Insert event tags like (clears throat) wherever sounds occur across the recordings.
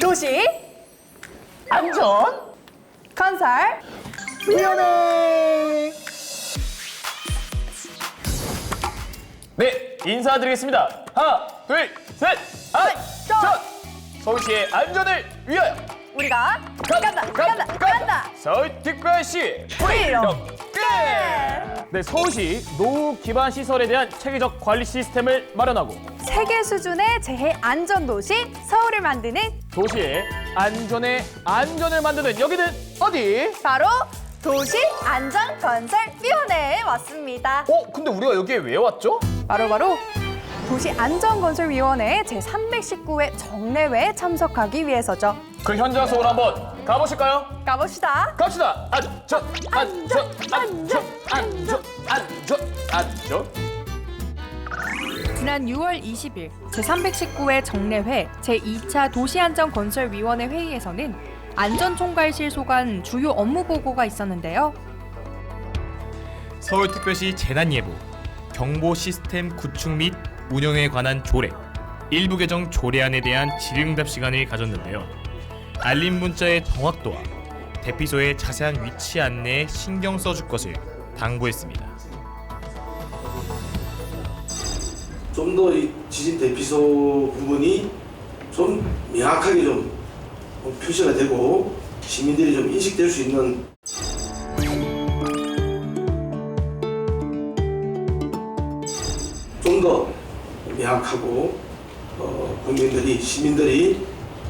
도시 안전 건설 위원회. 네, 인사드리겠습니다. 하나, 둘, 셋, 안전! 서울시의 안전을 위하여 우리가 간다 간다 간다 서울특별시 프리덤 끝! 네, 서울시 노후 기반 시설에 대한 체계적 관리 시스템을 마련하고 세계 수준의 재해 안전 도시 서울을 만드는 도시의 안전에 안전을 만드는 여기는 어디? 바로 도시 안전 건설 위원회에 왔습니다. 어, 근데 우리가 여기에 왜 왔죠? 바로 바로 도시 안전 건설 위원회 제 319회 정례회에 참석하기 위해서죠. 그 현장 속으로 한번 가보실까요? 가봅시다. 갑시다. 안전, 안전, 안전, 안전, 안전, 안전. 지난 6월 20일 제319회 정례회 제2차 도시안전건설위원회 회의에서는 안전총괄실 소관 주요 업무 보고가 있었는데요. 서울특별시 재난예보, 경보 시스템 구축 및 운영에 관한 조례, 일부 개정 조례안에 대한 질의응답 시간을 가졌는데요. 알림 문자의 정확도와 대피소의 자세한 위치 안내에 신경 써줄 것을 당부했습니다. 좀 더 이 지진 대피소 부분이 좀 명확하게 좀 표시가 되고 시민들이 좀 인식될 수 있는 좀 더 명확하고 어, 국민들이 시민들이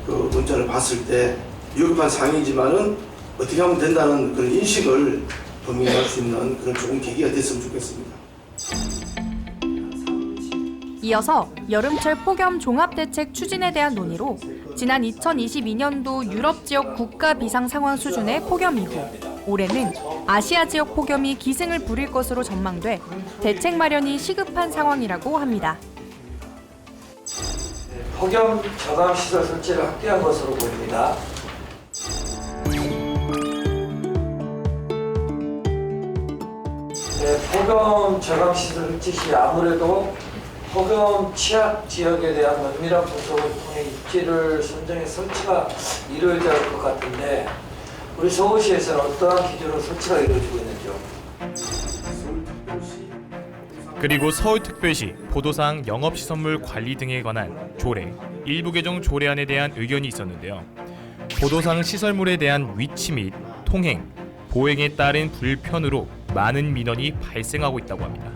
그 문자를 봤을 때 위급한 상황이지만은 어떻게 하면 된다는 그런 인식을 범위할 수 있는 그런 좋은 계기가 됐으면 좋겠습니다. 이어서 여름철 폭염 종합대책 추진에 대한 논의로 지난 2022년도 유럽 지역 국가 비상 상황 수준의 폭염 이후 올해는 아시아 지역 폭염이 기승을 부릴 것으로 전망돼 대책 마련이 시급한 상황이라고 합니다. 폭염 저감 시설 설치를 확대한 것으로 보입니다. 네, 폭염 저감 시설 설치 시 아무래도 폭염 취약 지역에 대한 면밀한 분석을 통해 입지를 선정해 설치가 이루어져야 할 것 같은데 우리 서울시에서는 어떠한 기준으로 설치가 이루어지고 있는지요? 그리고 서울특별시 보도상 영업시설물 관리 등에 관한 조례, 일부 개정 조례안에 대한 의견이 있었는데요. 보도상 시설물에 대한 위치 및 통행, 보행에 따른 불편으로 많은 민원이 발생하고 있다고 합니다.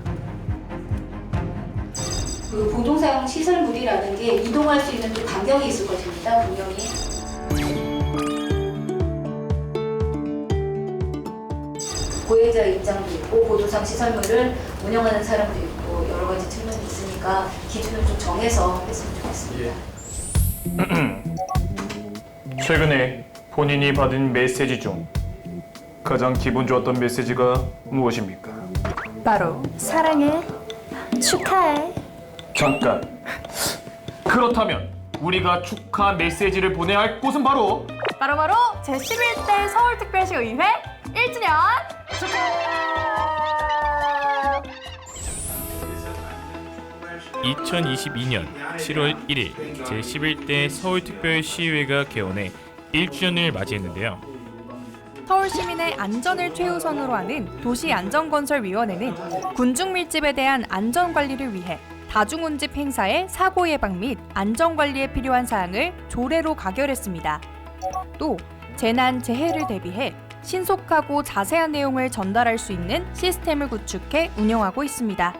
그 공동사용 시설물이라는 게 이동할 수 있는 또 반경이 있을 것입니다. 분명히. 고해자 입장도 있고 보도상 시설물을 운영하는 사람도 있고 여러 가지 측면이 있으니까 기준을 좀 정해서 했으면 좋겠습니다. (clears throat) 최근에 본인이 받은 메시지 중 가장 기분 좋았던 메시지가 무엇입니까? 바로 사랑해. 축하해. 잠깐. 그렇다면 우리가 축하 메시지를 보내야 할 곳은 바로 바로바로 제11대 서울특별시 의회 1주년 2022년 7월 1일 제11대 서울특별시의회가 개원해 1주년을 맞이했는데요. 서울 시민의 안전을 최우선으로 하는 도시안전건설위원회는 군중 밀집에 대한 안전 관리를 위해 다중운집 행사의 사고 예방 및 안전 관리에 필요한 사항을 조례로 가결했습니다. 또 재난 재해를 대비해 신속하고 자세한 내용을 전달할 수 있는 시스템을 구축해 운영하고 있습니다.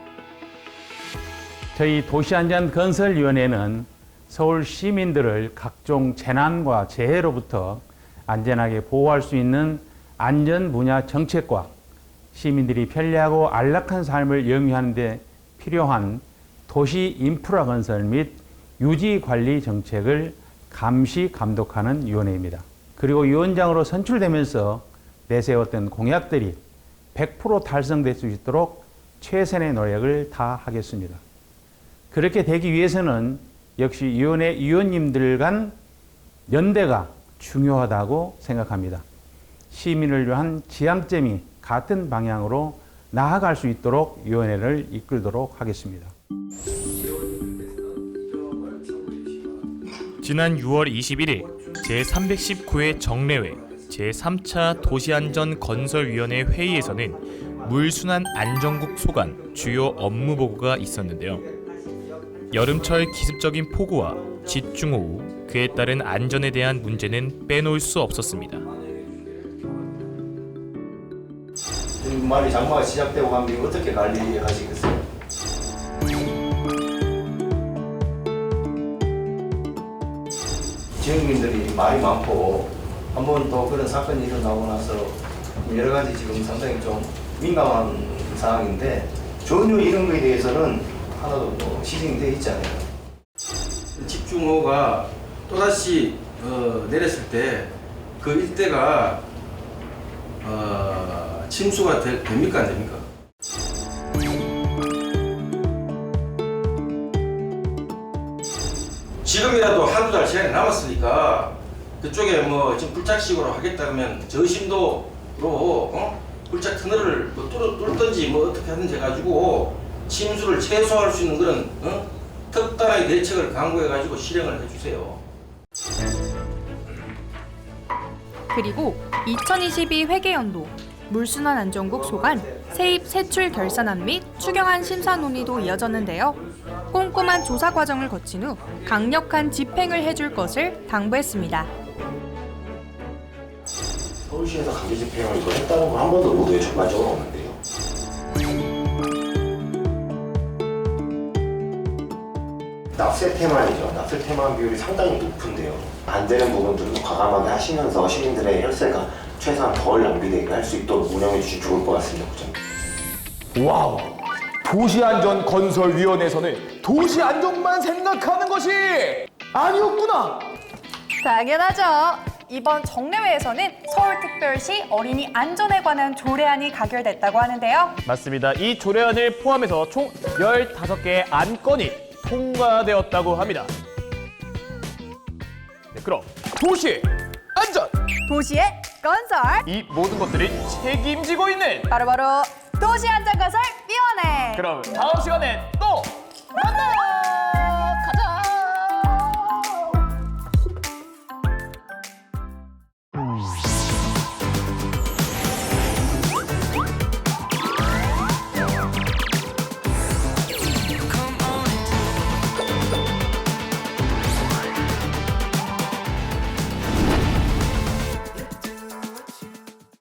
저희 도시안전건설위원회는 서울 시민들을 각종 재난과 재해로부터 안전하게 보호할 수 있는 안전 분야 정책과 시민들이 편리하고 안락한 삶을 영위하는 데 필요한 도시 인프라 건설 및 유지 관리 정책을 감시 감독하는 위원회입니다. 그리고 위원장으로 선출되면서 내세웠던 공약들이 100% 달성될 수 있도록 최선의 노력을 다하겠습니다. 그렇게 되기 위해서는 역시 위원회 위원님들 간 연대가 중요하다고 생각합니다. 시민을 위한 지향점이 같은 방향으로 나아갈 수 있도록 위원회를 이끌도록 하겠습니다. 지난 6월 21일 제319회 정례회 제3차 도시안전건설위원회 회의에서는 물순환 안전국 소관 주요 업무 보고가 있었는데요. 여름철 기습적인 폭우와 집중호우 그에 따른 안전에 대한 문제는 빼놓을 수 없었습니다. 말이 장마가 시작되고 가면 어떻게 관리하시겠어요? 지역민들이 말이 많고 한 번 또 그런 사건이 일어나고 나서 여러 가지 지금 상당히 좀 민감한 상황인데 전혀 이런 거에 대해서는 하나도 뭐 시정이 되어 있지 않아요. 집중호우가 또다시 어, 내렸을 때 그 일대가 어, 침수가 되, 됩니까 안 됩니까? 시간이 남았으니까 그쪽에 뭐 지금 불착식으로 하겠다 그러면 저심도로 어? 불착 터널을 뭐 뚫, 뚫든지 뭐 어떻게 하든지 해가지고 침수를 최소화할 수 있는 그런 어? 특단의 대책을 강구해가지고 실행을 해주세요. 그리고 2022 회계연도 물순환 안전국 소관 세입 세출 결산안 및 추경안 심사 논의도 이어졌는데요. 꼼꼼한 조사 과정을 거친 후 강력한 집행을 해줄 것을 당부했습니다. 서울시에서 강제 집행을 이거 했다는 건 한 번도 보도에 전반적으로 없는데요. 납세 테마이죠. 납세 테마 비율이 상당히 높은데요. 안 되는 부분들은 과감하게 하시면서 시민들의 혈세가 최소한 덜 낭비되게 할 수 있도록 운영해 주시면 좋을 것 같습니다. 와우. 도시안전건설위원회에서는 도시안전만 생각하는 것이 아니었구나. 당연하죠. 이번 정례회에서는 서울특별시 어린이 안전에 관한 조례안이 가결됐다고 하는데요. 맞습니다. 이 조례안을 포함해서 총 15개의 안건이 통과되었다고 합니다. 네, 그럼 도시 안전 도시의 건설 이 모든 것들을 책임지고 있는 바로바로 도시안전건설위원회 그럼 다음 시간엔